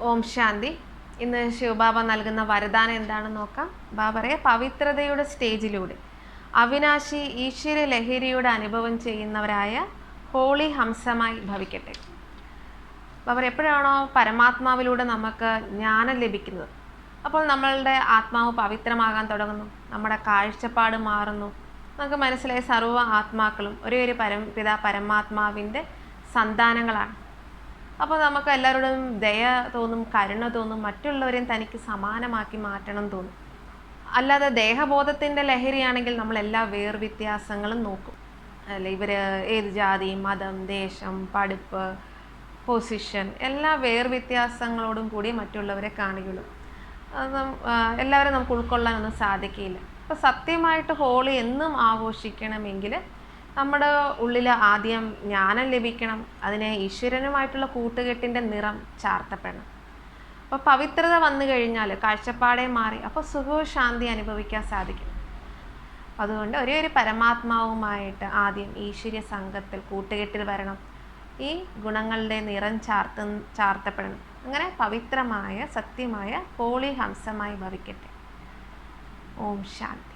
ഓം ശാന്തി. ഇന്ന് ശിവബാബ നൽകുന്ന വരദാനം എന്താണെന്ന് നോക്കാം. ബാബറെ പവിത്രതയുടെ സ്റ്റേജിലൂടെ. അവിനാശി ഈശ്വര ലഹരിയുടെ അനുഭവം ചെയ്യുന്നവരായ ഹോളി ഹംസമായി ഭവിക്കട്ടെ. ബാബർ എപ്പോഴാണോ പരമാത്മാവിലൂടെ നമുക്ക് ജ്ഞാനം ലഭിക്കുന്നത്? അപ്പോൾ നമ്മളുടെ ആത്മാവ് പവിത്രമാകാൻ തുടങ്ങുന്നു. നമ്മുടെ കാഴ്ചപ്പാട് മാറുന്നു. നമുക്ക് മനസ്സിലായ സർവ ആത്മാക്കളും ഒരേ ഒരു പരം പിതാ പരമാത്മാവിന്റെ സന്താനങ്ങളാണ്. അപ്പോൾ നമുക്ക് എല്ലാവരോടും ദയ തോന്നും കരുണ തോന്നും മറ്റുള്ളവരെയും തനിക്ക് സമാനമാക്കി മാറ്റണം തോന്നും. അല്ലാതെ ദേഹബോധത്തിന്റെ ലഹരിയാണെങ്കിൽ നമ്മൾ എല്ലാ വേർവ്യത്യാസങ്ങളും നോക്കും. അല്ല ഇവർ ഏത് ജാതി മതം ദേശം പഠിപ്പ് പൊസിഷൻ എല്ലാ വേർവ്യത്യാസങ്ങളോടും കൂടി മറ്റുള്ളവരെ കാണുകയുള്ളൂ. എല്ലാവരും നമുക്ക് ഉൾക്കൊള്ളാനൊന്നും സാധിക്കില്ല അപ്പോൾ സത്യമായിട്ട് ഹോളി എന്നും ആഘോഷിക്കണമെങ്കിൽ നമ്മുടെ ഉള്ളിൽ ആദ്യം ജ്ഞാനം ലഭിക്കണം അതിനെ ഈശ്വരനുമായിട്ടുള്ള കൂട്ടുകെട്ടിന്റെ നിറം ചാർത്തപ്പെടണം. അപ്പോൾ പവിത്രത വന്നു കഴിഞ്ഞാൽ കാഴ്ചപ്പാടെ മാറി അപ്പോൾ സുഖവും ശാന്തി അനുഭവിക്കാൻ സാധിക്കും. അതുകൊണ്ട് ഒരേ ഒരു പരമാത്മാവുമായിട്ട് ആദ്യം ഈശ്വര്യ സംഘത്തിൽ കൂട്ടുകെട്ടിൽ വരണം. ഈ ഗുണങ്ങളുടെ നിറം ചാർത്ത ചാർത്തപ്പെടണം. അങ്ങനെ പവിത്രമായ സത്യമായ ഹോളി ഹംസമായി ഭവിക്കട്ടെ. ഓം ശാന്തി.